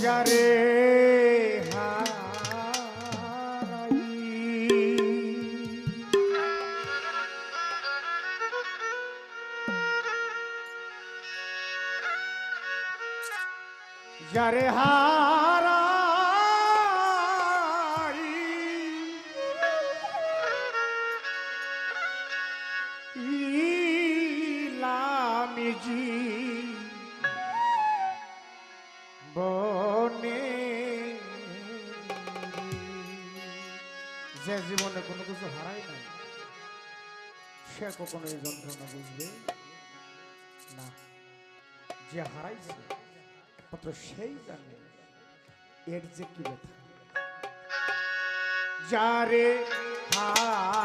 જ્યારે જ્યારે હારી લામીજી সে কখনো এই যন্ত্রণা বুঝবে? না। যে হারাইছে মাত্র সেই জানে এর যে কি ব্যথা। যারে হারাই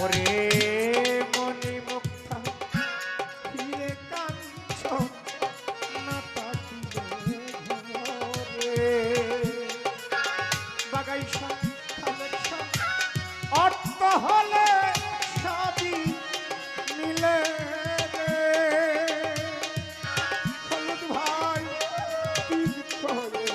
ওরে মনি মুক্তা ফিরে কাঞ্চ না পাখিলে রে বাগাইশা কালেকশন অর্থ হলে সাদি মিলে হলুদ ভাই, কি করে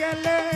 গেলে